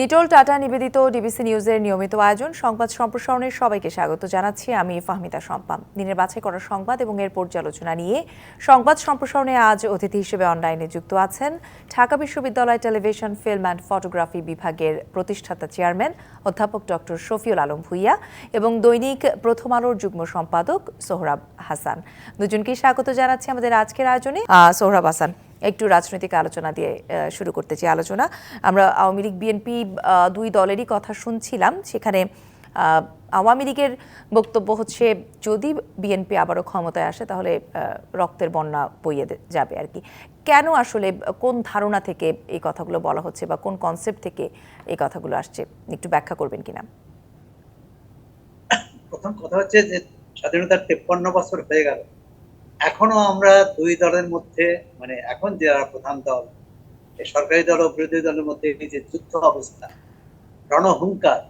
নিটোল tata নিবেদিত DBC নিউজের নিয়মিত আয়োজন, সংবাদ সম্প্রসারণের সবাইকে স্বাগত জানাচ্ছি। আমি ফাহমিদা সম্পাম। দিনের বাছাই করা সংবাদ এবং এর পর্যালোচনা নিয়ে সংবাদ সম্প্রসারণে আজ অতিথি হিসেবে অনলাইনে যুক্ত আছেন ঢাকা বিশ্ববিদ্যালয় টেলিভিশন, ফিল্ম অ্যান্ড ফটোগ্রাফি বিভাগের প্রতিষ্ঠাতা চেয়ারম্যান অধ্যাপক ডক্টর শফিউল আলম ভুইয়া এবং দৈনিক প্রথম আলোর যুগ্ম সম্পাদক সোহরাব হাসান। দুজনকেই স্বাগত জানাচ্ছি আমাদের আজকের আয়োজনে। সোহরাব হাসান একটু রাজনৈতিক আলোচনা দিয়ে শুরু করতে চাই আলোচনা। আমরা আওয়ামী লীগ, বিএনপি দুই দলেরই কথা শুনছিলাম। সেখানে আওয়ামী লীগের বক্তব্য হচ্ছে, যদি বিএনপি আবারও ক্ষমতায় আসে, তাহলে রক্তের বন্যা বইয়ে যাবে আর কি। কেন আসলে, কোন ধারণা থেকে এই কথাগুলো বলা হচ্ছে বা কোন কনসেপ্ট থেকে এই কথাগুলো আসছে? একটু ব্যাখ্যা করবেন কিনা? প্রথম কথা হচ্ছে যে, স্বাধীনতার তেপ্পান্ন বছর হয়ে গেল। এখনও আমরা দুই দলের মধ্যে মানে এখন যারা প্রধান দল সরকারি দল ও বিরোধী দলের মধ্যে এই যে যুদ্ধ অবস্থা, রণহুঙ্কার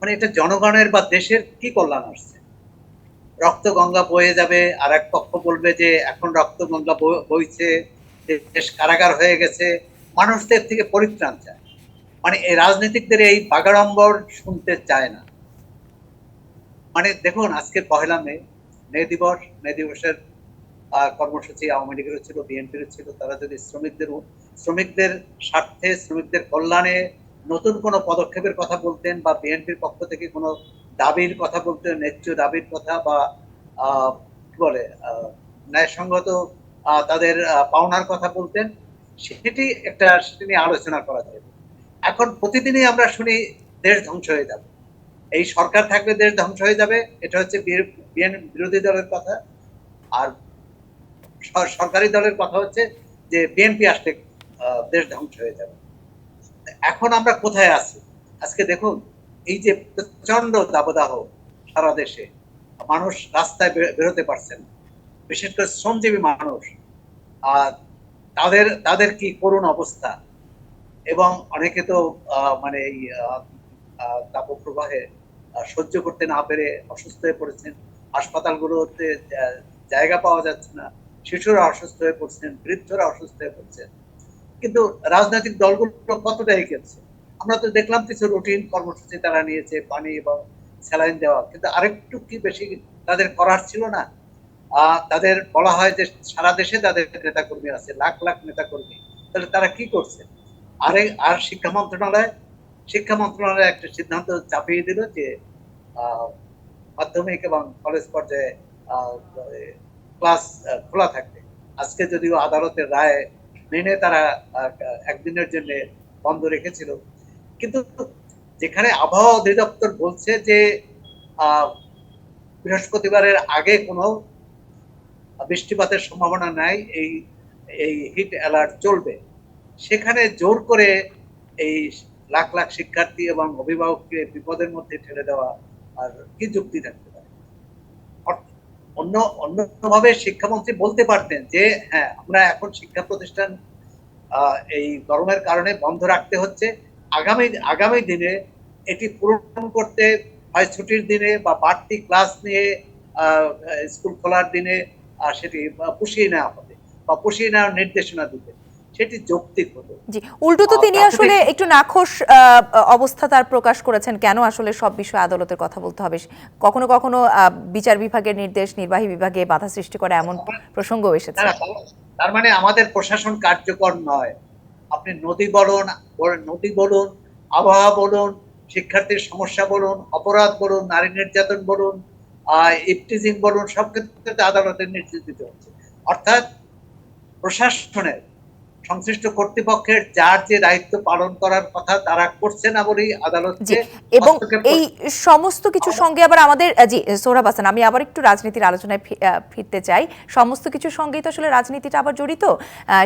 মানে এটা জনগণের বা দেশের কি কল্যাণ আসছে? রক্ত গঙ্গা বয়ে যাবে আর এক পক্ষ বলবে যে এখন রক্ত গঙ্গা বইছে, দেশ কারাগার হয়ে গেছে, মানুষদের থেকে পরিত্রাণ চায়। মানে এই রাজনীতিকদের এই বাগাড়ম্বর শুনতে চায় না। মানে দেখুন, আজকে পহেলা মে মে দিবস, মে দিবসের কর্মসূচি আওয়ামী লীগেরও ছিল, বিএনপিরও ছিল। তারা যদি শ্রমিকদের শ্রমিকদের স্বার্থে, শ্রমিকদের কল্যাণে নতুন কোনো পদক্ষেপের কথা বলতেন বা বিএনপির পক্ষ থেকে কোনো দাবির কথা বলতেন, ন্যায্য দাবির কথা বা কি বলে ন্যায়সঙ্গত তাদের পাওনার কথা বলতেন, সেটি একটা, সেটি নিয়ে আলোচনা করা যায়। এখন প্রতিদিনই আমরা শুনি দেশ ধ্বংস হয়ে যাবে। এই সরকার থাকলে দেশ ধ্বংস হয়ে যাবে, এটা হচ্ছে বিরোধী দলের কথা। আর সরকারি দলের কথা হচ্ছে যে বিএনপি আসলে দেশ ধ্বংস হয়ে যাবে। এখন আমরা কোথায় আছি? আজকে দেখুন, এই যে প্রচণ্ড দাবদাহ সারা দেশে, মানুষ রাস্তায় বেরোতে পারছেন। বিশেষ করে শ্রমজীবী মানুষ। আর তাদের তাদের কি করুণ অবস্থা? এবং অনেকে তো মানে এই তাপপ্রবাহে সহ্য করতে না পেরে অসুস্থ হয়ে পড়েছেন। হাসপাতালগুলোতে জায়গা পাওয়া যাচ্ছে না। শিশুরা অসুস্থ হয়ে পড়ছেন বৃদ্ধরা অসুস্থ হয়ে পড়ছেন কিন্তু রাজনৈতিক দলগুলো কতটা এগিয়েছে আমরা তো দেখলাম কিছু রুটিন কর্মসূচি তারা নিয়েছে, পানি এবং স্যালাইন দেওয়া। কিন্তু আরেকটু কি বেশি তাদের করার ছিল না? তাদের বলা হয় যে সারা দেশে তাদের নেতাকর্মী আছে, লাখ লাখ নেতাকর্মী। তাহলে তারা কি করছে? আরে, আর শিক্ষা মন্ত্রণালয়? শিক্ষা মন্ত্রণালয় একটা সিদ্ধান্ত চাপিয়ে দিল যে মাধ্যমিক এবং কলেজ পর্যায়ে ক্লাস খোলা থাকবে। আজকে যদিও আদালতের রায় মেনে তারা একদিনের জন্য বন্ধ রেখেছিল। কিন্তু যেখানে আবহাওয়া অধিদপ্তর বলছে যে বৃহস্পতিবারের আগে কোনো বৃষ্টিপাতের সম্ভাবনা নাই, এই এই হিট অ্যালার্ট চলবে। সেখানে জোর করে এই লাখ লাখ শিক্ষার্থী এবং অভিভাবককে বিপদের মধ্যে ঠেলে দেওয়া আর কি যুক্তি অর্থ- অন্য, অন্যভাবে শিক্ষামন্ত্রী বলতে পারতেন যে হ্যাঁ আমরা এখন শিক্ষা প্রতিষ্ঠান এই গরমের কারণে বন্ধ রাখতে হচ্ছে। আগামী আগামী দিনে এটি পূরণ করতে হয় ছুটির দিনে বা বাড়তি ক্লাস নিয়ে স্কুল খোলার দিনে সেটি পুষিয়ে নেওয়া হবে বা পুষিয়ে নেওয়ার নির্দেশনা দিতে সেটি যৌক্তিক হতো জি উল্টো তো তিনি আসলে একটু নাখোশ অবস্থা তার প্রকাশ করেছেন। কেন আসলে সব বিষয়ে আদালতের কথা বলতে হবে? কখনো কখনো বিচার বিভাগের নির্দেশ নির্বাহী বিভাগে বাধা সৃষ্টি করে এমন প্রসঙ্গ এসেছে। তার মানে আমাদের প্রশাসন কার্যকর নয়। আপনি নদী বলুন নদী বলুন আবহাওয়া বলুন শিক্ষার্থীর সমস্যা বলুন অপরাধ বলুন নারী নির্যাতন বলুন ইফটিজিং বলুন সব ক্ষেত্রে আদালতের নির্দেশ দিতে হচ্ছে। অর্থাৎ প্রশাসনের সংশ্লিষ্ট কর্তৃপক্ষের যার যে দায়িত্ব পালন করার কথা তারা করছে না বলেই আদালত এবং এই সমস্ত কিছু সঙ্গে আবার আমাদের জি সোহরাব হাসান আমি আবার একটু রাজনীতির আলোচনায় ফিরতে চাই। সমস্ত কিছু সঙ্গেই তো আসলে রাজনীতিটা আবার জড়িত। আহ,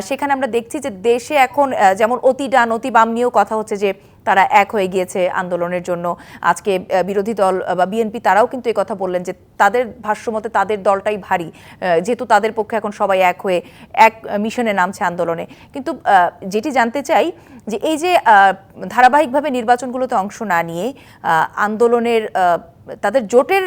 সেখানে আমরা দেখছি যে দেশে এখন যেমন অতি ডান অতি বাম নিয়েও কথা হচ্ছে যে তারা এক হয়ে গিয়েছে আন্দোলনের জন্য। আজকে বিরোধী দল বা বিএনপি তারাও কিন্তু এই কথা বললেন যে তাদের ভাষ্যমতে তাদের দলটাই ভারী যেহেতু তাদের পক্ষে এখন সবাই এক হয়ে, এক মিশনে নামছে আন্দোলনে। কিন্তু যেটি জানতে চাই যে এই যে ধারাবাহিকভাবে নির্বাচনগুলোতে অংশ না নিয়ে আন্দোলনের তাদের জোটের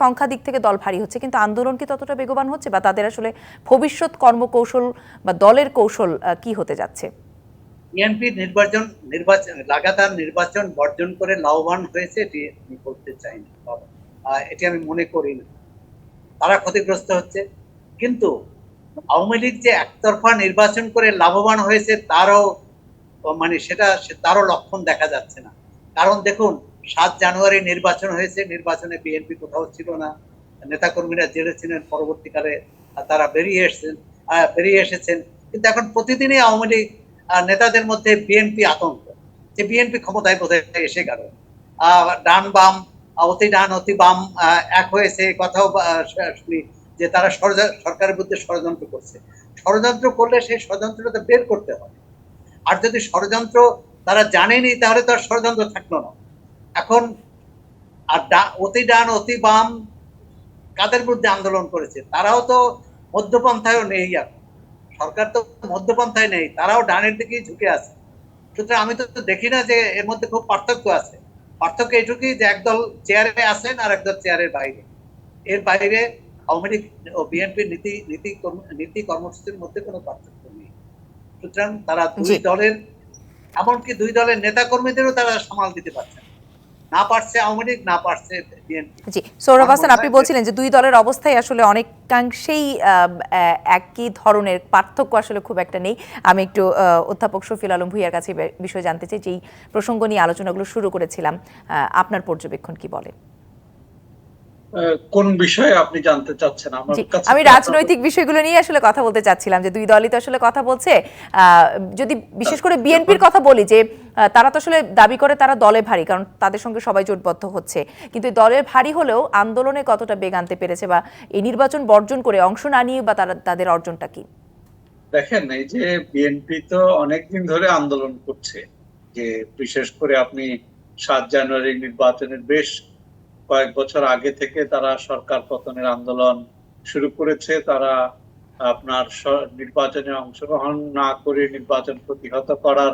সংখ্যা দিক থেকে দল ভারী হচ্ছে, কিন্তু আন্দোলন কি ততটা বেগবান হচ্ছে বা তাদের আসলে ভবিষ্যৎ কর্মকৌশল বা দলের কৌশল কি হতে যাচ্ছে? বিএনপি নির্বাচন নির্বাচন, লাগাতার নির্বাচন বর্জন করে লাভবান হয়েছে এটি আমি বলতে চাই না এটি আমি মনে করি না। তারা ক্ষতিগ্রস্ত হচ্ছে। কিন্তু আওয়ামী লীগ যে একতরফা নির্বাচন করে লাভবান হয়েছে, তারও মানে সেটা তারও লক্ষণ দেখা যাচ্ছে না। কারণ দেখুন, সাত জানুয়ারি নির্বাচন হয়েছে, নির্বাচনে বিএনপি কোথাও ছিল না। নেতাকর্মীরা জেলে পরবর্তীকালে তারা বেরিয়ে এসেছেন বেরিয়ে এসেছেন। কিন্তু এখন প্রতিদিনই আওয়ামী লীগ নেতাদের মধ্যে বিএনপি আতঙ্ক। যে বিএনপি ক্ষমতায় বোধহয় এসে গেল। ডান বাম, অতি ডান, অতি বাম এক হয়েছে কথাও শুনি যে তারা সরকারের বিরুদ্ধে ষড়যন্ত্র করছে। ষড়যন্ত্র করলে সেই ষড়যন্ত্রটা বের করতে হবে। আর যদি ষড়যন্ত্র তারা জানেনি, তাহলে তো আর ষড়যন্ত্র থাকল না। এখন আর অতি ডান, অতি বাম কাদের বিরুদ্ধে আন্দোলন করেছে? তারাও তো মধ্যপন্থায়ও নেই এখন। সরকার তো মধ্যপন্থায় নেই তারাও ডানের দিকেই ঝুঁকে আছে। সুতরাং আমি তো দেখি না যে এর মধ্যে খুব পার্থক্য আছে। পার্থক্য এটুকুই যে একদল চেয়ারে আছেন আর একদল চেয়ারের বাইরে। এর বাইরে আওয়ামী লীগ ও বিএনপির নীতি নীতি নীতি কর্মসূচির মধ্যে কোনো পার্থক্য নেই। সুতরাং তারা দুই দলের এমনকি দুই দলের নেতা কর্মীদেরও তারা সামাল দিতে পারছে না। না পারছে আওয়ামী লীগ না পারছে জি সৌরভ হাসান আপনি বলছিলেন যে দুই দলের অবস্থায় আসলে অনেকাংশেই একই ধরনের পার্থক্য আসলে খুব একটা নেই। আমি একটু আহ, অধ্যাপক শফিল আলম ভুইয়ার কাছে বিষয় জানতে চাই যেই প্রসঙ্গ নিয়ে আলোচনাগুলো শুরু করেছিলাম আহ, আপনার পর্যবেক্ষণ কি বলে? কোন বিষয়ে আপনি জানতে চাচ্ছেন? আমার কাছে আমি রাজনৈতিক বিষয়গুলো নিয়ে আসলে কথা বলতে চাচ্ছিলাম যে দুই দলই তো আসলে কথা বলছে। যদি বিশেষ করে বিএনপির কথা বলি যে তারা তো আসলে দাবি করে তারা দলে ভারী কারণ তাদের সঙ্গে সবাই জোটবদ্ধ হচ্ছে। কিন্তু দলের ভারী হলেও আন্দোলনে কতটা বেগ আনতে পেরেছে বা এই নির্বাচন বর্জন করে অংশ না নিয়ে বা তারা তাদের অর্জনটা কি? দেখেন এই যে বিএনপি তো অনেকদিন ধরে আন্দোলন করছে। যে বিশেষ করে আপনি সাত জানুয়ারি নির্বাচনের বেশ কয়েক বছর আগে থেকে তারা সরকার পতনের আন্দোলন শুরু করেছে, তারা আপনার নির্বাচনে অংশগ্রহণ না করে নির্বাচন প্রতিহত করার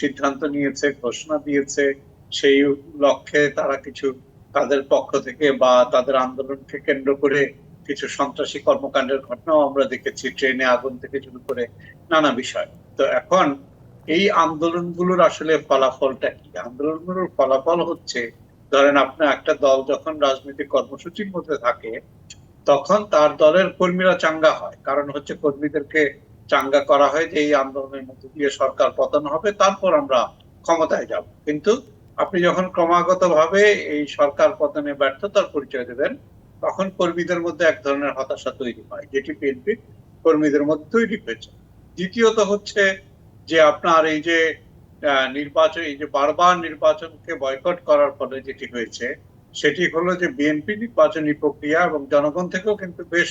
সিদ্ধান্ত নিয়েছে, ঘোষণা দিয়েছে। সেই লক্ষ্যে তারা কিছু তাদের পক্ষ থেকে বা তাদের আন্দোলনকে কেন্দ্র করে কিছু সন্ত্রাসী কর্মকাণ্ডের ঘটনাও আমরা দেখেছি, ট্রেনে আগুন থেকে শুরু করে নানা বিষয়। তো এখন এই আন্দোলনগুলোর আসলে ফলাফলটা কি? আন্দোলনগুলোর ফলাফল হচ্ছে ধরেন আপনার একটা দল যখন রাজনৈতিক কর্মসূচির মধ্যে থাকে, তখন তার দলের কর্মীরা চাঙ্গা হয়। কারণ হচ্ছে কর্মীদেরকে চাঙ্গা করা হয় যে এই আন্দোলনের মধ্যে দিয়ে সরকার পতন হবে, তারপর আমরা ক্ষমতায় যাব। কিন্তু আপনি যখন ক্রমাগত ভাবে এই সরকার পতনে ব্যর্থতার পরিচয় দেবেন, তখন কর্মীদের মধ্যে এক ধরনের হতাশা তৈরি হয়, যেটি বিএনপি কর্মীদের মধ্যে তৈরি হয়েছে। দ্বিতীয়ত হচ্ছে যে আপনার এই যে নির্বাচন, এই যে বারবার নির্বাচনকে বয়কট করার ফলে যেটি হয়েছে, সেটি হলো যে বিএনপি নির্বাচনী প্রক্রিয়া এবং জনগণ থেকেও কিন্তু বেশ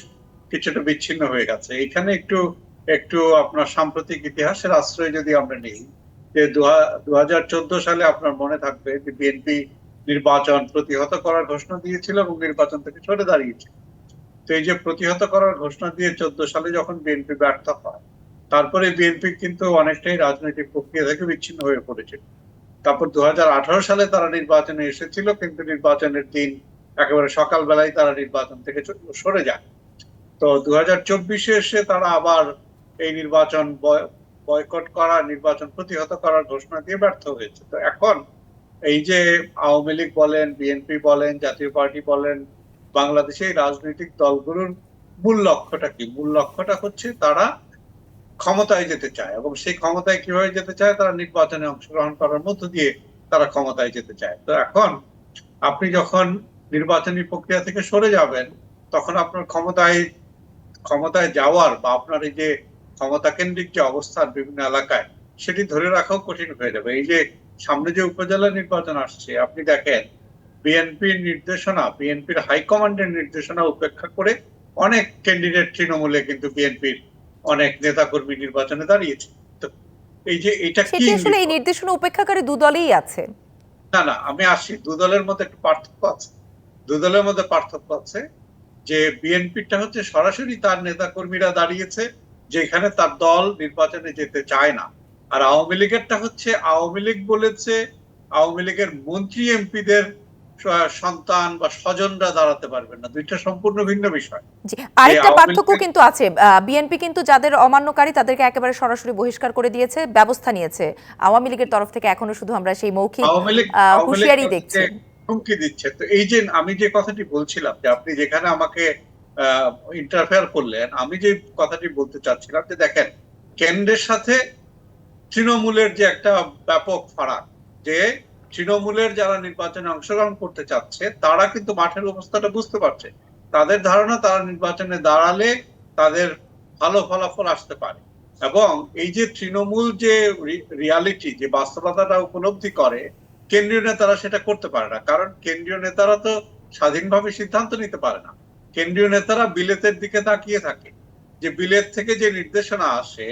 কিছুটা বিচ্ছিন্ন হয়ে গেছে। এখানে একটু একটু আপনার সাম্প্রতিক ইতিহাসের আশ্রয় যদি আমরা নিই, যে দু হাজার চোদ্দ সালে আপনার মনে থাকবে যে বিএনপি নির্বাচন প্রতিহত করার ঘোষণা দিয়েছিল এবং নির্বাচন থেকে সরে দাঁড়িয়েছিল। তো এই যে প্রতিহত করার ঘোষণা দিয়ে চোদ্দ সালে যখন বিএনপি ব্যর্থ হয় তারপরে বিএনপি কিন্তু অনেকটাই রাজনৈতিক প্রক্রিয়া থেকে বিচ্ছিন্ন হয়ে পড়েছিল তারপর দুহাজার আঠারো সালে তারা নির্বাচনে এসেছিল, কিন্তু নির্বাচনের দিন একেবারে সকালবেলায় তারা নির্বাচন থেকে সরে যায়। তো দু এসে তারা আবার এই নির্বাচন বয়- বয়কট করা, নির্বাচন প্রতিহত করার ঘোষণা দিয়ে ব্যর্থ হয়েছে। তো এখন এই যে আওয়ামী লীগ বলেন বিএনপি বলেন, জাতীয় পার্টি বলেন বাংলাদেশে রাজনৈতিক দলগুলোর মূল লক্ষ্যটা কি? মূল লক্ষ্যটা হচ্ছে তারা ক্ষমতায় যেতে চায় এবং সেই ক্ষমতায় কীভাবে যেতে চায় তারা নির্বাচনে অংশগ্রহণ করার মধ্য দিয়ে তারা ক্ষমতায় যেতে চায়। তো এখন আপনি যখন নির্বাচনী প্রক্রিয়া থেকে সরে যাবেন, তখন আপনার ক্ষমতায় ক্ষমতায় যাওয়ার বা আপনার এই যে ক্ষমতা কেন্দ্রিক যে অবস্থান বিভিন্ন এলাকায়, সেটি ধরে রাখাও কঠিন হয়ে যাবে। এই যে সামনে যে উপজেলা নির্বাচন আসছে, আপনি দেখেন বিএনপির নির্দেশনা বিএনপির হাইকমান্ডের নির্দেশনা উপেক্ষা করে অনেক ক্যান্ডিডেট তৃণমূলে কিন্তু বিএনপির অনেক নেতাকর্মী নির্বাচনে দাঁড়িয়েছে। তো এই যে এটা কি আসলে এই নির্দেশনা উপেক্ষাকারী দু দলই আছে। না না আমি আসি দু দলের মধ্যে একটু পার্থক্য আছে। দু দলের মধ্যে পার্থক্য আছে যে বিএনপিটা হচ্ছে সরাসরি তার নেতা কর্মীরা দাঁড়িয়েছে যেখানে তার দল নির্বাচনে যেতে চায় না। আর আওয়ামী লীগেরটা হচ্ছে আওয়ামী লীগ বলেছে আওয়ামী লীগের মন্ত্রী এমপিদের সন্তান বা স্বজনরা দাঁড়াতে পারবেন না। দুইটা সম্পূর্ণ ভিন্ন বিষয়। আরেকটা পার্থক্য কিন্তু আছে। বিএনপি কিন্তু যাদের অমান্যকারী তাদেরকে একেবারে সরাসরি বহিষ্কার করে দিয়েছে ব্যবস্থা নিয়েছে। আওয়ামী লীগের তরফ থেকে এখনও শুধু আমরা সেই মৌখিক হুঁশিয়ারি দেখছি। হুমকি দিচ্ছে। তো এই যে আমি যে কথাটি বলছিলাম যে আপনি যেখানে আমাকে ইন্টারফেয়ার করলেন আমি যে কথাটি বলতে চাচ্ছিলাম যে দেখেন কেন্দ্রের সাথে তৃণমূলের যে একটা ব্যাপক ফারাক যে তৃণমূলের যারা নির্বাচনে অংশগ্রহণ করতে চাচ্ছে, তারা কিন্তু মাঠের অবস্থাটা বুঝতে পারছে। তাদের ধারণা তারা নির্বাচনে দাঁড়ালে তাদের ভালো ফলাফল আসতে পারে। এবং এই যে তৃণমূল যে রিয়ালিটি যে বাস্তবতাটা উপলব্ধি করে, কেন্দ্রীয় নেতারা সেটা করতে পারে না। কারণ কেন্দ্রীয় নেতারা তো স্বাধীনভাবে সিদ্ধান্ত নিতে পারে না। কেন্দ্রীয় নেতারা বিলেতের দিকে তাকিয়ে থাকে। যে বিলেত থেকে যে নির্দেশনা আসে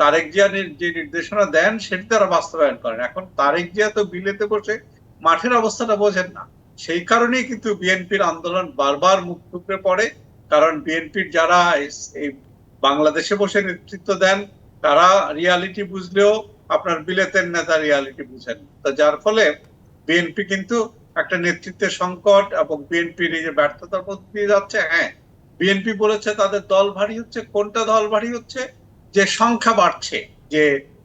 তারেক জিয়া যে নির্দেশনা দেন, সেটি তারা বাস্তবায়ন করেন। এখন তারেক জিয়া তো বিলেতে বসে মাঠের অবস্থাটা বোঝেন না। সেই কারণেই কিন্তু বিএনপির আন্দোলন বারবার মুখ টুকরে পড়ে। কারণ বিএনপির যারা এই বাংলাদেশে বসে নেতৃত্ব দেন, তারা রিয়ালিটি বুঝলেও আপনার বিলেতের নেতা রিয়ালিটি বুঝেন। তো যার ফলে বিএনপি কিন্তু একটা নেতৃত্বের সংকট এবং বিএনপির এই যে ব্যর্থতার মধ্যে দিয়ে যাচ্ছে হ্যাঁ বিএনপি বলেছে তাদের দল ভারী হচ্ছে। কোনটা দল ভারী হচ্ছে? যে সংখ্যা বাড়ছে যে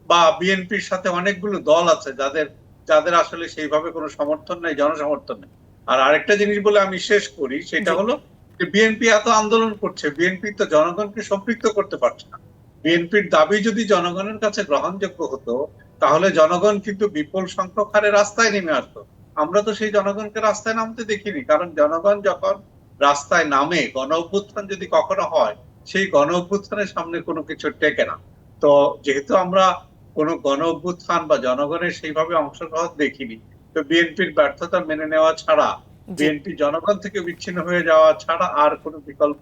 বা বিএনপির সাথে অনেকগুলো দল আছে যাদের যাদের আসলে সেইভাবে কোনো সমর্থন নেই জনসমর্থন নেই। আর আরেকটা জিনিস বলে আমি শেষ করি সেটা। হলো যে বিএনপি এত আন্দোলন করছে বিএনপি তো জনগণকে সম্পৃক্ত করতে পারছে না। বিএনপির দাবি যদি জনগণের কাছে গ্রহণযোগ্য হতো তাহলে জনগণ কিন্তু বিপুল সংখ্যক হারে রাস্তায় নেমে আসতো। আমরা তো সেই জনগণকে রাস্তায় নামতে দেখিনি কারণ জনগণ যখন রাস্তায় নামে গণ অভ্যুত্থান যদি কখনো হয় সেই গণ অভ্যুত্থানের সামনে কোনো কিছু টেকে না। তো যেহেতু আমরা কোনো গণ অভ্যুত্থান বা জনগণের সেইভাবে অংশগ্রহণ দেখিনি তো বিএনপির ব্যর্থতা মেনে নেওয়া ছাড়া বিএনপি জনগণ থেকে বিচ্ছিন্ন হয়ে যাওয়া ছাড়া আর কোনো বিকল্প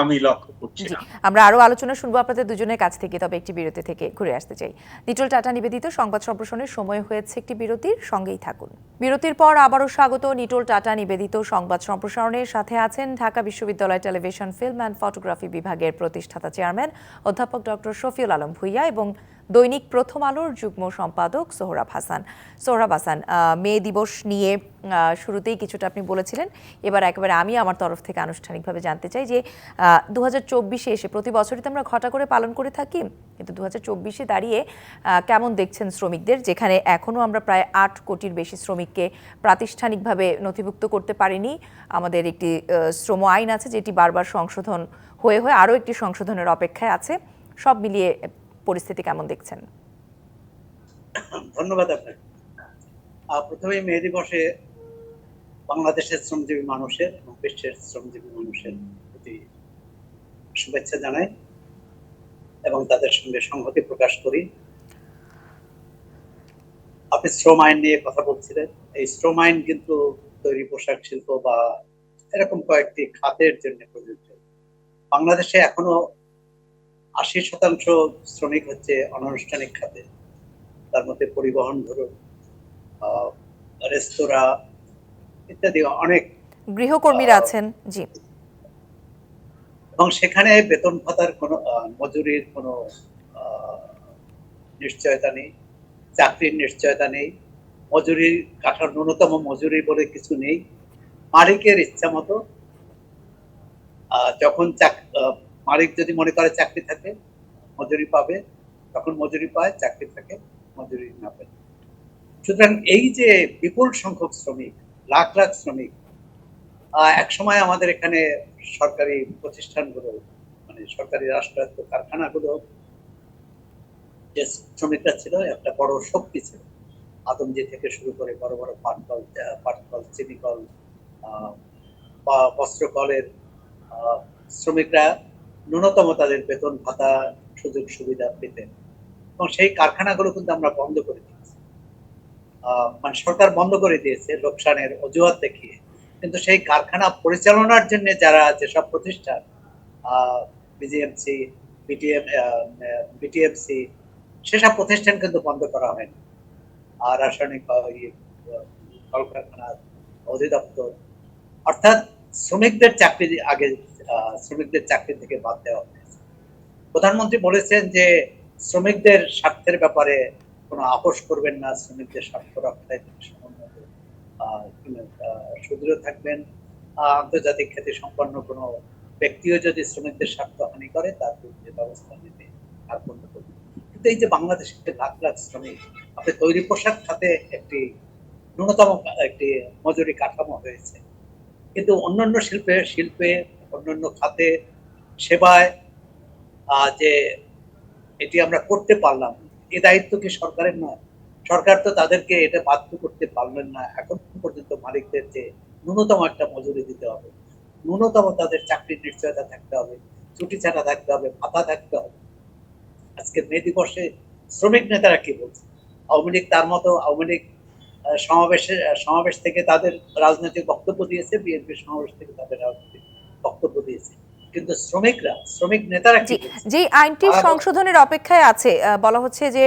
আমি লক্ষ্য করছি আমরা আরও আলোচনা শুনব আপনাদের দুজনের কাছ থেকে তবে একটি বিরতি থেকে ঘুরে আসতে চাই। নিটল টাটা নিবেদিত সংবাদ সম্প্রসারণের সময় হয়েছে একটি বিরতির সঙ্গেই থাকুন। বিরতির পর আবারও স্বাগত নিটল টাটা নিবেদিত সংবাদ সম্প্রসারণের সাথে আছেন ঢাকা বিশ্ববিদ্যালয় টেলিভিশন ফিল্ম অ্যান্ড ফটোগ্রাফি বিভাগের প্রতিষ্ঠাতা চেয়ারম্যান অধ্যাপক ডক্টর শফিউল আলম ভুইয়া এবং দৈনিক প্রথম আলোর যুগ্ম সম্পাদক সোহরাব হাসান। সোহরাব হাসান মে দিবস নিয়ে শুরুতেই কিছুটা আপনি বলেছিলেন। এবার একেবারে আমি আমার তরফ থেকে আনুষ্ঠানিকভাবে জানতে চাই যে দু হাজার চব্বিশে এসে প্রতি বছরই তো আমরা ঘটা করে পালন করে থাকি, কিন্তু দু হাজার চব্বিশে দাঁড়িয়ে কেমন দেখছেন শ্রমিকদের, যেখানে এখনও আমরা প্রায় আট কোটির বেশি শ্রমিককে প্রাতিষ্ঠানিকভাবে নথিভুক্ত করতে পারিনি। আমাদের একটি শ্রম আইন আছে যেটি বারবার সংশোধন হয়ে হয়ে আরও একটি সংশোধনের অপেক্ষায় আছে। সব মিলিয়ে পরিস্থিতি কেমন দেখছেন? ধন্যবাদ আপনাকে। প্রথমে মে দিবসে বাংলাদেশের শ্রমজীবী মানুষের এবং বিশ্বের শ্রমজীবী মানুষের প্রতি শুভেচ্ছা জানাই এবং তাদের সঙ্গে সংহতি প্রকাশ করি। আপনি শ্রম আইন নিয়ে কথা বলছিলেন। এই শ্রম আইন কিন্তু তৈরি পোশাক শিল্প বা এরকম কয়েকটি খাতের জন্য প্রযোজ্য। বাংলাদেশে এখনও আশি শতাংশ শ্রমিক হচ্ছে অনানুষ্ঠানিক খাতে। তার মধ্যে পরিবহন ধরুন রেস্তোরাঁ ইত্যাদি অনেক গৃহকর্মীরা আছেন জি। এবং সেখানে বেতন ভাতার কোনো মজুরির কোনো নিশ্চয়তা নেই চাকরির নিশ্চয়তা নেই মজুরি কাঠার ন্যূনতম মজুরি বলে কিছু নেই। মালিকের ইচ্ছা মতো আহ, যখন চাক- আহ, মালিক যদি মনে করে চাকরি থাকে, মজুরি পাবে, তখন মজুরি পায়, চাকরি থাকে, মজুরি না পায়। সুতরাং এই যে বিপুল সংখ্যক শ্রমিক, লাখ লাখ শ্রমিক এক সময় আমাদের এখানে সরকারি প্রতিষ্ঠানগুলো মানে সরকারি রাষ্ট্রায়ত্ত কারখানাগুলো, যে শ্রমিকরা ছিল, একটা বড় শক্তি ছিল। আদমজি থেকে শুরু করে বড় বড় পাটকল পাটকল, চিনিকল বা বস্ত্রকলের শ্রমিকরা ন্যূনতম তাদের বেতন ভাতা, সুযোগ সুবিধা পেতেন এবং সেই কারখানাগুলো কিন্তু আমরা বন্ধ করে দিয়েছি। মানে সরকার বন্ধ করে দিয়েছে লোকসানের অজুহাত দেখিয়ে। কিন্তু সেই কারখানা পরিচালনার জন্য যারা যেসব প্রতিষ্ঠান বিজিএমসি বিটিএম বিটিএমসি সেসব প্রতিষ্ঠান কিন্তু বন্ধ করা হয়নি। আর রাসায়নিক কলকারখানার অধিদপ্তর, অর্থাৎ শ্রমিকদের চাকরি আগে শ্রমিকদের চাকরি থেকে বাদ দেওয়া হয়েছে। প্রধানমন্ত্রী বলেছেন যে শ্রমিকদের স্বার্থের ব্যাপারে কোনো আপোষ করবেন না, শ্রমিকদের স্বার্থ রক্ষায় সুদৃঢ় থাকবেন। আন্তর্জাতিক খ্যাতি সম্পন্ন কোনো ব্যক্তিও যদি শ্রমিকদের স্বার্থ হানি করে, তার বিরুদ্ধে ব্যবস্থা নিতে কার্পণ্য করবে কিন্তু এই যে বাংলাদেশের লাখ লাখ শ্রমিক, আপনি তৈরি পোশাক খাতে একটি ন্যূনতম, একটি মজুরি কাঠামো হয়েছে। কিন্তু অন্যান্য শিল্পে শিল্পে অন্যান্য খাতে সেবায় যে এটি আমরা করতে পারলাম, এ দায়িত্ব কি সরকারের নয়? সরকার তো তাদেরকে এটা বাধ্য করতে পারলেন না। এখন পর্যন্ত মালিকদের যে ন্যূনতম একটা মজুরি দিতে হবে। ন্যূনতম তাদের চাকরির নিশ্চয়তা থাকতে হবে ছুটি ছাড়া থাকতে হবে, ভাতা থাকতে হবে। আজকে মে দিবসে শ্রমিক নেতারা কি বলছে আওয়ামী লীগ তার মতো আওয়ামী লীগ সমাবেশে সমাবেশ থেকে তাদের রাজনৈতিক বক্তব্য দিয়েছে বিএনপি সমাবেশ থেকে তাদের রাজনৈতিক বক্তব্য দিয়েছে। কিন্তু শ্রমিকরা শ্রমিক নেতারা জি যে আইনটি সংশোধনের অপেক্ষায় আছে বলা হচ্ছে যে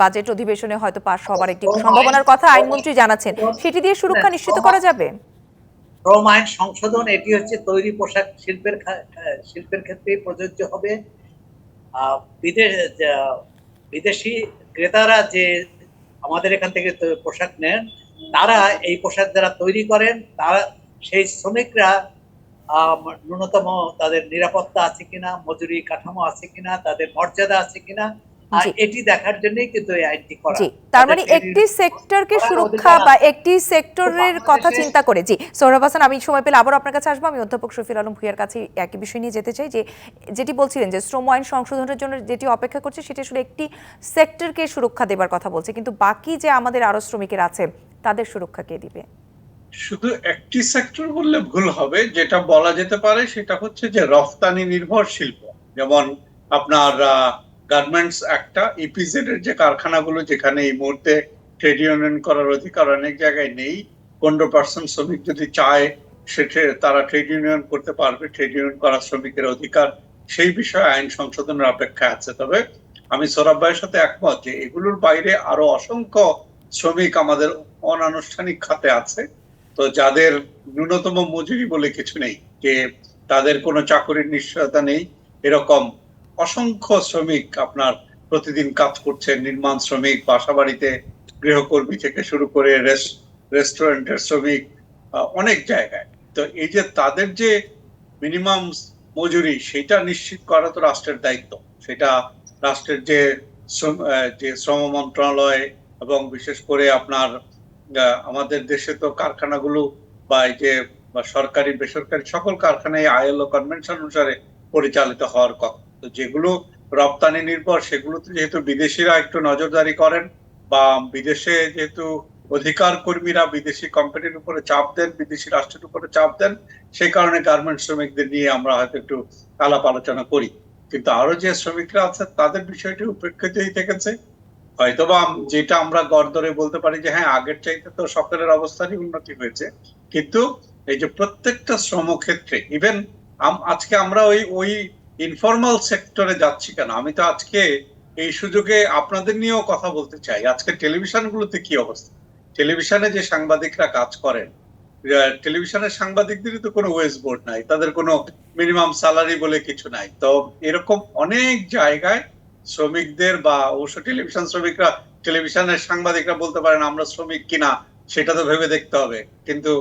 বাজেট অধিবেশনে হয়তো পাশ হবার একটি সম্ভাবনার কথা আইনমন্ত্রী জানাচ্ছেন। সেটি দিয়ে সুরক্ষা নিশ্চিত করা যাবে? শ্রম আইন সংশোধন এটি হচ্ছে তৈরি পোশাক শিল্পের শিল্পের ক্ষেত্রে প্রযোজ্য হবে। বিদেশ বিদেশি ক্রেতারা যে আমাদের এখান থেকে পোশাক নেন তারা এই পোশাক যারা তৈরি করেন তারা সেই শ্রমিকরা ন্যূনতম তাদের নিরাপত্তা আছে কিনা মজুরি কাঠামো আছে কিনা তাদের মর্যাদা আছে কিনা। এটি দেখার জন্যই কিন্তু এই আইনটি করা। জি তার মানে একটি সেক্টরকে সুরক্ষা বা একটি সেক্টরের কথা চিন্তা করে। জি সৌরভ হাসান আমি সময় পেলে আবার আপনার কাছে আসব। আমি অধ্যাপক শফির আলম ভুইয়ার কাছে একই বিষয় নিয়ে যেতে চাই যে যেটি বলছিলেন যে শ্রম আইন সংশোধনের জন্য যেটি অপেক্ষা করছে সেটি আসলে একটি সেক্টরকে সুরক্ষা দেবার কথা বলছে। কিন্তু বাকি যে আমাদের আরও শ্রমিকের আছে তাদের সুরক্ষা কে দিবে? শুধু একটি সেক্টর বললে ভুল হবে, যেটা বলা যেতে পারে সেটা হচ্ছে যে রফতানি নির্ভর শিল্প যেমন আপনার গার্মেন্টস একটা ইপিজেড এর যে কারখানাগুলো যেখানে এই মুহূর্তে ট্রেড ইউনিয়ন করার অধিকার অনেক জায়গায় নেই, পনেরো পার্সেন্ট শ্রমিক যদি চায়, সেটা তারা ট্রেড ইউনিয়ন করতে পারবে ট্রেড ইউনিয়ন করা শ্রমিকের অধিকার, সেই বিষয়ে আইন সংশোধনের অপেক্ষা আছে। তবে আমি সৌরভ ভাইয়ের সাথে একমত যে এগুলোর বাইরে আরও অসংখ্য শ্রমিক আমাদের অনানুষ্ঠানিক খাতে আছে। তো যাদের ন্যূনতম মজুরি বলে কিছু নেই, যে তাদের কোনো চাকরির নিশ্চয়তা নেই, এরকম অসংখ্য শ্রমিক আপনার প্রতিদিন কাজ করছেন, নির্মাণ শ্রমিক বাসা বাড়িতে গৃহকর্মী থেকে শুরু করে রেস্টুরেন্টের শ্রমিক অনেক জায়গায়। তো এই যে তাদের যে মিনিমাম মজুরি, সেটা নিশ্চিত করা তো রাষ্ট্রের দায়িত্ব। সেটা রাষ্ট্রের যে যে শ্রম মন্ত্রণালয় এবং বিশেষ করে আপনার আমাদের দেশে তো কারখানাগুলো বা এই যে সরকারি, বেসরকারি সকল কারখানায় আইএলও কনভেনশন অনুসারে পরিচালিত হওয়ার কথা যেগুলো রপ্তানি নির্ভর, সেগুলোতে যেহেতু বিদেশিরা একটু নজরদারি করেন বা বিদেশে যেহেতু অধিকার কর্মীরা বিদেশি কোম্পানির উপরে চাপ দেন, বিদেশি রাষ্ট্রের উপরে চাপ দেন, সেই কারণে গার্মেন্ট শ্রমিকদের নিয়ে আমরা হয়তো একটু আলাপ আলোচনা করি। কিন্তু আরও যে শ্রমিকরা আছে, তাদের বিষয়টি উপেক্ষিতই থেকেছে। হয়তোবা যেটা আমরা গড় ধরে বলতে পারি যে হ্যাঁ আগের চাইতে তো সকলের অবস্থারই উন্নতি হয়েছে। কিন্তু এই যে প্রত্যেকটা শ্রমক্ষেত্রে ইভেন আজকে আমরা ওই ওই ইনফর্মাল সেক্টরে যাচ্ছি কেন? আমি তো আজকে এই সুযোগে আপনাদের নিয়েও কথা বলতে চাই। আজকে টেলিভিশনগুলোতে কি অবস্থা? টেলিভিশনে যে সাংবাদিকরা কাজ করেন টেলিভিশনের সাংবাদিকদেরই তো কোনো ওয়েজ বোর্ড নাই, তাদের কোনো মিনিমাম স্যালারি বলে কিছু নাই। তো এরকম অনেক জায়গায় শ্রমিকদের বা অবশ্য টেলিভিশন শ্রমিকরা, টেলিভিশনের সাংবাদিকরা বলতে পারেন আমরা শ্রমিক কিনা, সেটা তো ভেবে দেখতে হবে। কিন্তু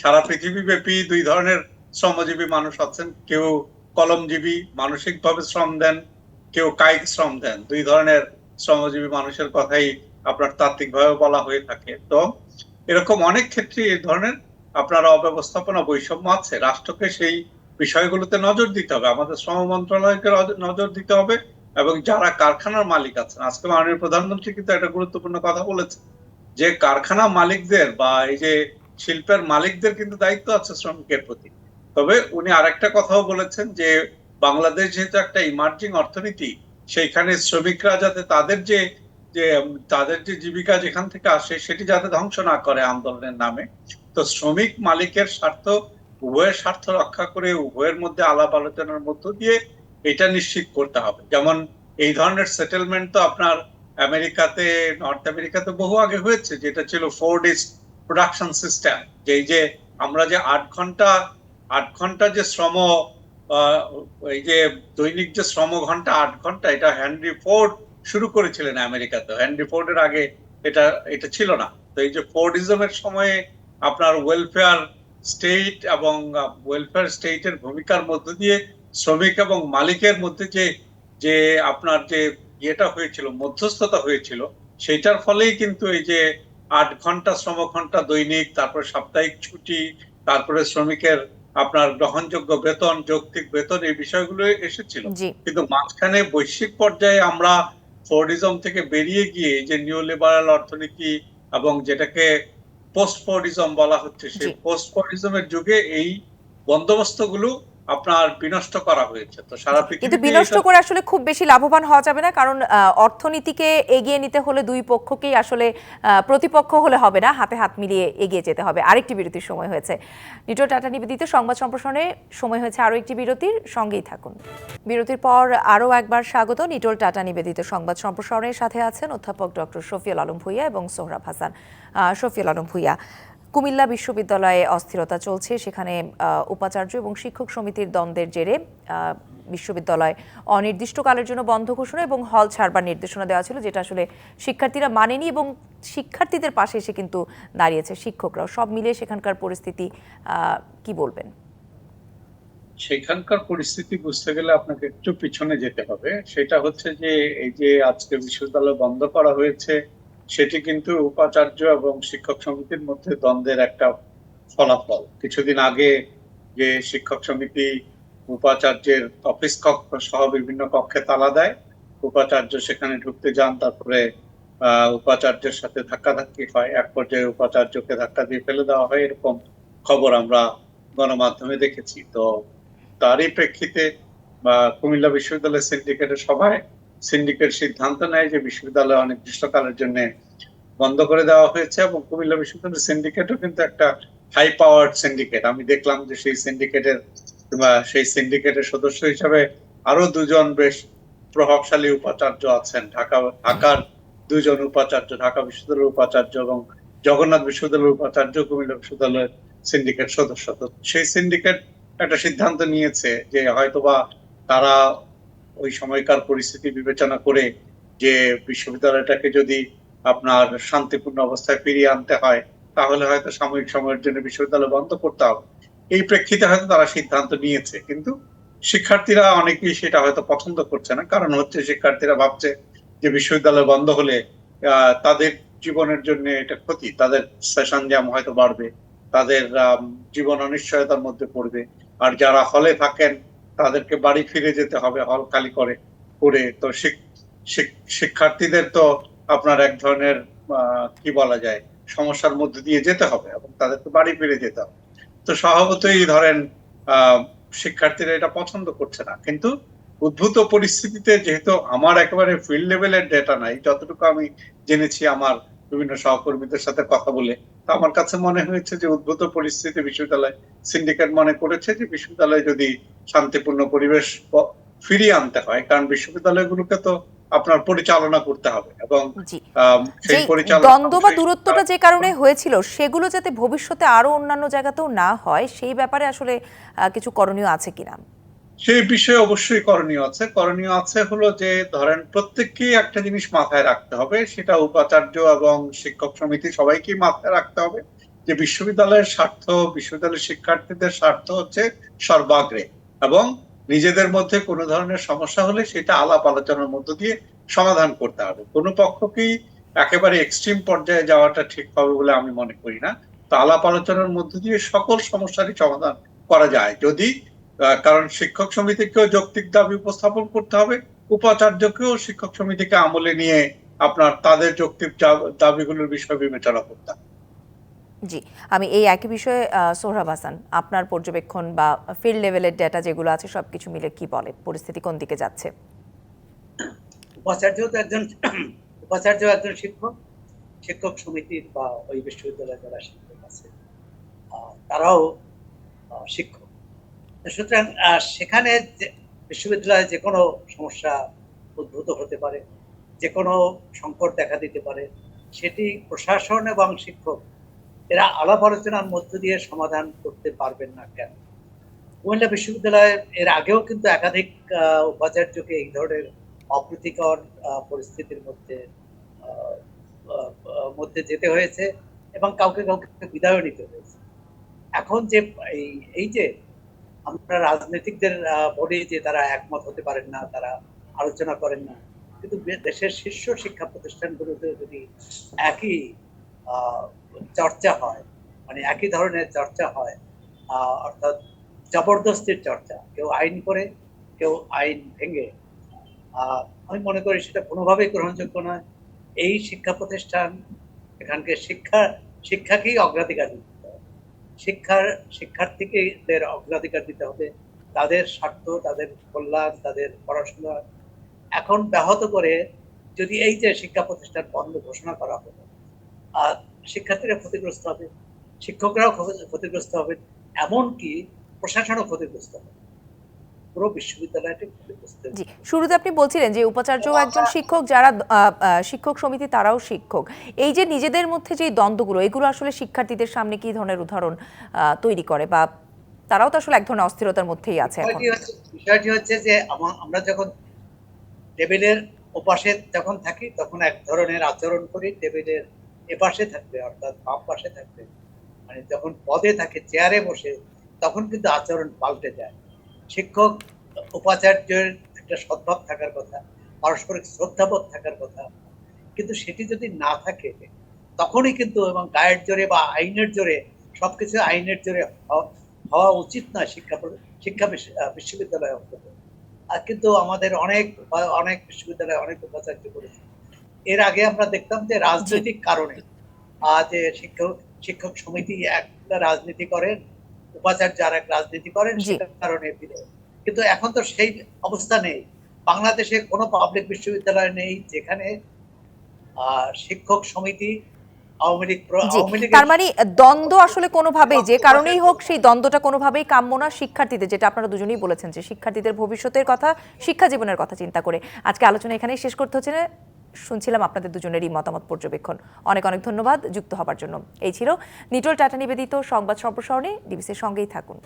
সারা পৃথিবী ব্যাপী দুই ধরনের শ্রমজীবী মানুষ আছেন। কেউ কলমজীবী, মানসিকভাবে শ্রম দেন, কেউ কায়িক শ্রম দেন। দুই ধরনের শ্রমজীবী মানুষের কথাই আপনার তাত্ত্বিকভাবে বলা হয়ে থাকে। তো এরকম অনেক ক্ষেত্রে এই ধরনের আপনার অব্যবস্থাপনা বৈষম্য আছে। রাষ্ট্রকে সেই বিষয়গুলোতে নজর দিতে হবে। আমাদের শ্রম মন্ত্রণালয়কে নজর দিতে হবে। এবং যারা কারখানার মালিক আছেন আজকে মাননীয় প্রধানমন্ত্রী কিন্তু একটা গুরুত্বপূর্ণ কথা বলেছে যে কারখানা মালিকদের বা এই যে শিল্পের মালিকদের কিন্তু দায়িত্ব আছে শ্রমিকের প্রতি। তবে উনি আরেকটা কথাও বলেছেন যে বাংলাদেশ যেহেতু একটা ইমার্জিং অর্থনীতি, সেইখানে শ্রমিকরা যাতে তাদের যে যে, তাদের যে জীবিকা যেখান থেকে আসে, সেটি যাতে ধ্বংস না করে আন্দোলনের নামে। তো শ্রমিক মালিকের স্বার্থ, উভয়ের স্বার্থ রক্ষা করে উভয়ের মধ্যে আলাপ আলোচনার মধ্য দিয়ে এটা নিশ্চিত করতে হবে। যেমন এই ধরনের সেটেলমেন্ট তো আপনার আমেরিকাতে নর্থ আমেরিকাতে বহু আগে হয়েছে, যেটা ছিল ফোর ডেজ প্রোডাকশন সিস্টেম যে যে আমরা যে আট ঘণ্টা আট ঘণ্টা যে শ্রম এই যে দৈনিক যে শ্রম ঘণ্টা, আট ঘণ্টা, এটা হেনরি ফোর্ড শুরু করেছিলেন আমেরিকাতে। হেনরি ফোর্ডের আগে এটা এটা ছিল না। তো এই যে ফোর্ডিজমের সময়ে আপনার ওয়েলফেয়ার স্টেট এবং ওয়েলফেয়ার স্টেটের ভূমিকার মধ্য দিয়ে শ্রমিক এবং মালিকের মধ্যে যে যে আপনার যে ইয়েটা হয়েছিল মধ্যস্থতা হয়েছিল সেটার ফলেই কিন্তু এই যে আট ঘণ্টা শ্রম ঘণ্টা দৈনিক তারপর সাপ্তাহিক ছুটি তারপরে শ্রমিকের আপনার গ্রহণযোগ্য বেতন যৌক্তিক বেতন এই বিষয়গুলো এসেছিল। কিন্তু মাঝখানে বৈশ্বিক পর্যায়ে আমরা ফোর্ডিজম থেকে বেরিয়ে গিয়ে যে নিউ লিবারাল অর্থনীতি এবং যেটাকে পোস্ট ফোর্ডিজম বলা হচ্ছে সেই পোস্ট ফোর্ডিজমের যুগে এই বন্দোবস্তগুলো আপনার বিনষ্ট করা হয়েছে। তো সারা কিন্তু বিনষ্ট করে আসলে খুব বেশি লাভবান হওয়া যাবে না কারণ অর্থনীতিকে এগিয়ে নিতে হলে দুই পক্ষকেই আসলে প্রতিপক্ষ হলে হবে না হাতে হাত মিলিয়ে এগিয়ে যেতে হবে। আরেকটি বিরতির সময় হয়েছে। নিটো টাটা নিবেদিত সংবাদ সম্প্রসারণে সময় হয়েছে আরও একটি বিরতির সঙ্গেই থাকুন। বিরতির পর আরও একবার স্বাগত নিটোল টাটা নিবেদিত সংবাদ সম্প্রসারণের সাথে আছেন অধ্যাপক ডক্টর শফিউল আলম ভুইয়া এবং সোহরাব হাসান। শফিউল আলম ভুইয়া কুমিল্লা বিশ্ববিদ্যালয়ে অস্থিরতা চলছে। সেখানে উপাচার্য এবং শিক্ষক সমিতির দ্বন্দ্বের জেরে বিশ্ববিদ্যালয় অনির্দিষ্টকালের জন্য বন্ধ ঘোষণা এবং হল ছাড়বার নির্দেশনা দেওয়া ছিল, যেটা আসলে শিক্ষার্থীরা মানেনি এবং শিক্ষার্থীদের পাশে এসে কিন্তু দাঁড়িয়েছে শিক্ষকরাও। সব মিলিয়ে সেখানকার পরিস্থিতি কি বলবেন? সেখানকার পরিস্থিতি বুঝতে গেলে আপনাকে একটু পিছনে যেতে হবে। সেটা হচ্ছে যে, এই যে আজকে বিশ্ববিদ্যালয় বন্ধ করা হয়েছে সেটি কিন্তু উপাচার্য এবং শিক্ষক সমিতির মধ্যে দ্বন্দ্বের একটা ফলাফল। কিছুদিন আগে যে শিক্ষক সমিতি উপাচার্যের অফিস কক্ষ সহ বিভিন্ন কক্ষে তালা দেয়, উপাচার্য সেখানে ঢুকতে যান, তারপরে উপাচার্যের সাথে ধাক্কাধাক্কি হয়, এক পর্যায়ে উপাচার্যকে ধাক্কা দিয়ে ফেলে দেওয়া হয়, এরকম খবর আমরা গণমাধ্যমে দেখেছি। তো তারই প্রেক্ষিতে কুমিল্লা বিশ্ববিদ্যালয় সিন্ডিকেটের সভায় সিন্ডিকেট সিদ্ধান্ত নেয় যে বিশ্ববিদ্যালয় অনির্দিষ্টকালের জন্য বন্ধ করে দেওয়া হয়েছে এবং কুমিল্লা বিশ্ববিদ্যালয় সিন্ডিকেটও কিন্তু একটা হাই পাওয়ার সিন্ডিকেট আমি দেখলাম যে সেই সিন্ডিকেটের সেই সিন্ডিকেটের সদস্য হিসাবে আরও দুজন বেশ প্রভাবশালী উপাচার্য আছেন। ঢাকা, ঢাকার দুজন উপাচার্য, ঢাকা বিশ্ববিদ্যালয়ের উপাচার্য এবং জগন্নাথ বিশ্ববিদ্যালয়ের উপাচার্য কুমিল্লা বিশ্ববিদ্যালয়ের সিন্ডিকেট সদস্য। তো সেই সিন্ডিকেট একটা সিদ্ধান্ত নিয়েছে যে হয়তোবা তারা ওই সময়কার পরিস্থিতি বিবেচনা করে যে বিশ্ববিদ্যালয়টাকে যদি আপনার শান্তিপূর্ণ অবস্থায় ফিরিয়ে আনতে হয়, তাহলে হয়তো সাময়িক সময়ের জন্য বিশ্ববিদ্যালয় বন্ধ করতে হবে। এই প্রেক্ষিতে হয়তো তারা সিদ্ধান্ত নিয়েছে, কিন্তু শিক্ষার্থীরা অনেকেই সেটা হয়তো পছন্দ করছে না। কারণ হচ্ছে শিক্ষার্থীরা ভাবছে যে বিশ্ববিদ্যালয় বন্ধ হলে তাদের জীবনের জন্য এটা ক্ষতি। তাদের সেশন জ্যাম হয়তো বাড়বে, তাদের জীবন অনিশ্চয়তার মধ্যে পড়বে। আর যারা হলে থাকেন তাদেরকে বাড়ি ফিরে যেতে হবে, হল খালি করে করে। তো শিক- শিক- শিক্ষার্থীদের তো আপনার এক ধরনের কি বলা যায়, সমস্যার মধ্যে দিয়ে যেতে হবে এবং তাদেরকে বাড়ি ফিরে যেতে হবে। তো স্বভাবতই ধরেন শিক্ষার্থীরা এটা পছন্দ করছে না। কিন্তু উদ্ভূত পরিস্থিতিতে যেহেতু আমার একেবারে ফিল্ড লেভেলের ডেটা নাই, যতটুকু আমি জেনেছি আমার বিভিন্ন সহকর্মীদের সাথে কথা বলে তো আমার কাছে মনে হয়েছে যে উদ্ভূত পরিস্থিতি বিশ্ববিদ্যালয় সিন্ডিকেট মনে করেছে যে বিশ্ববিদ্যালয়ে যদি শান্তিপূর্ণ পরিবেশ ফিরিয়ে আনতে হয় কারণ বিশ্ববিদ্যালয়গুলোকে তো আপনার পরিচালনা করতে হবে এবং সেই পরিচালনা দ্বন্দ্ব বা দূরত্বটা যে কারণে হয়েছিল সেগুলো যাতে ভবিষ্যতে আরও অন্যান্য জায়গাতেও না হয় সেই ব্যাপারে আসলে কিছু করণীয় আছে কিনা? সেই বিষয়ে অবশ্যই করণীয় আছে। করণীয় আছে হলো যে, ধরেন প্রত্যেককেই একটা জিনিস মাথায় রাখতে হবে, সেটা উপাচার্য এবং শিক্ষক সমিতি সবাইকেই মাথায় রাখতে হবে যে, বিশ্ববিদ্যালয়ের স্বার্থ, বিশ্ববিদ্যালয়ের শিক্ষার্থীদের স্বার্থ হচ্ছে সর্বাগ্রে এবং নিজেদের মধ্যে কোনো ধরনের সমস্যা হলে সেটা আলাপ আলোচনার মধ্য দিয়ে সমাধান করতে হবে। কোনো পক্ষকেই একেবারে এক্সট্রিম পর্যায়ে যাওয়াটা ঠিক হবে বলে আমি মনে করি না। তো আলাপ আলোচনার মধ্য দিয়ে সকল সমস্যারই সমাধান করা যায়। যদি কারণ শিক্ষক সমিতিকেও যৌক্তিক দাবি উপস্থাপন করতে হবে। উপাচার্যকেও শিক্ষক সমিতিকে আমলে নিয়ে আপনার তাদের যৌক্তিক দাবিগুলোর বিষয় বিবেচনা করতে হবে। জি আমি এই একই বিষয়ে আহ, সোহরাব হাসান আপনার পর্যবেক্ষণ বা ফিল্ড লেভেলের ডেটা যেগুলো আছে সবকিছু মিলে কি বলে? পরিস্থিতি কোন দিকে যাচ্ছে? উপাচার্য তো একজন উপাচার্য একজন শিক্ষক। শিক্ষক সমিতির বা ওই বিশ্ববিদ্যালয়ে যারা শিক্ষক আছে আহ, তারাও শিক্ষক। সুতরাং সেখানে বিশ্ববিদ্যালয়ে যে কোনো সমস্যা উদ্ভূত হতে পারে, যে কোনো সংকট দেখা দিতে পারে, সেটি প্রশাসন এবং শিক্ষক এরা আলাপ আলোচনার মধ্য দিয়ে সমাধান করতে পারবেন না কেন? কুমিল্লা বিশ্ববিদ্যালয়ে এর আগেও কিন্তু একাধিক উপাচার্যকে এই ধরনের অপ্রীতিকর পরিস্থিতির মধ্যে মধ্যে যেতে হয়েছে এবং কাউকে কাউকে বিদায় নিতে হয়েছে। এখন যে এই যে আমরা রাজনীতিকদের বলি যে তারা একমত হতে পারেন না, তারা আলোচনা করেন না। কিন্তু দেশের শীর্ষ শিক্ষা প্রতিষ্ঠানগুলোতে যদি একই চর্চা হয় মানে একই ধরনের চর্চা হয় অর্থাৎ জবরদস্তির চর্চা, কেউ আইন করে, কেউ আইন ভেঙে আমি মনে করি সেটা কোনোভাবেই গ্রহণযোগ্য নয়। এই শিক্ষা প্রতিষ্ঠান এখানকার শিক্ষা, শিক্ষাকেই অগ্রাধিকার হবে শিক্ষার, শিক্ষার্থীকেদের অগ্রাধিকার দিতে হবে। তাদের স্বার্থ, তাদের কল্যাণ, তাদের পড়াশোনা। এখন ব্যাহত করে যদি এই যে শিক্ষা প্রতিষ্ঠান বন্ধ ঘোষণা করা হলো, আর শিক্ষার্থীরা ক্ষতিগ্রস্ত হবে, শিক্ষকরাও ক্ষতিগ্রস্ত হবে এমনকি প্রশাসনও ক্ষতিগ্রস্ত হবে। পুরো বিশ্ববিদ্যালয়টি জি শুরুতে আপনি বলছিলেন যে উপাচার্য একজন শিক্ষক যারা শিক্ষক সমিতি তারাও শিক্ষক। এই যে নিজেদের মধ্যে যে দ্বন্দ্বগুলো এগুলো আসলে শিক্ষার্থীদের সামনে কি ধরনের উদাহরণ তৈরি করে? বা তারাও তো আসলে এক ধরনের অস্থিরতার মধ্যেই আছে এখন। বিষয়টি হচ্ছে যে আমরা যখন টেবিলের ওপাশে যখন থাকি তখন এক ধরনের আচরণ করি টেবিলের এপাশে থাকবে অর্থাৎ বাম পাশে থাকবে। মানে যখন পদে থাকে চেয়ারে বসে তখন কিন্তু আচরণ পাল্টে যায়। শিক্ষক, উপাচার্যের একটা সদ্ভাব থাকার কথা, পারস্পরিক শ্রদ্ধাবোধ থাকার কথা। কিন্তু সেটি যদি না থাকে, তখনই কিন্তু এবং গায়ের জোরে বা আইনের জোরে, সবকিছু আইনের জোরে হওয়া উচিত নয় শিক্ষা শিক্ষা বিশ- বিশ্ববিদ্যালয় অন্তত। আর কিন্তু আমাদের অনেক অনেক বিশ্ববিদ্যালয় অনেক উপাচার্য করেছে। এর আগে আমরা দেখতাম যে রাজনৈতিক কারণে আজ শিক্ষক শিক্ষক সমিতি একটা রাজনীতি করেন উপাচার্য আর এক রাজনীতি করেন কারণে বিরোধ। কিন্তু এখন তো সেই অবস্থা নেই। বাংলাদেশে কোনো পাবলিক বিশ্ববিদ্যালয় নেই যেখানে শিক্ষক সমিতি তার মানে দ্বন্দ্ব আসলে কোনোভাবেই যে কারণেই হোক সেই দ্বন্দ্বটা কোনোভাবেই কাম্য না শিক্ষার্থীদের যেটা আপনারা দুজনেই বলেছেন যে শিক্ষার্থীদের ভবিষ্যতের কথা শিক্ষা জীবনের কথা চিন্তা করে। আজকে আলোচনা এখানেই শেষ করতে হচ্ছে শুনছিলাম আপনাদের দুজনেরই মতামত পর্যবেক্ষণ। অনেক অনেক ধন্যবাদ, যুক্ত হবার জন্য। এই ছিল নিটল টাটা নিবেদিত সংবাদ সম্প্রসারণে ডিবিসির সঙ্গেই থাকুন।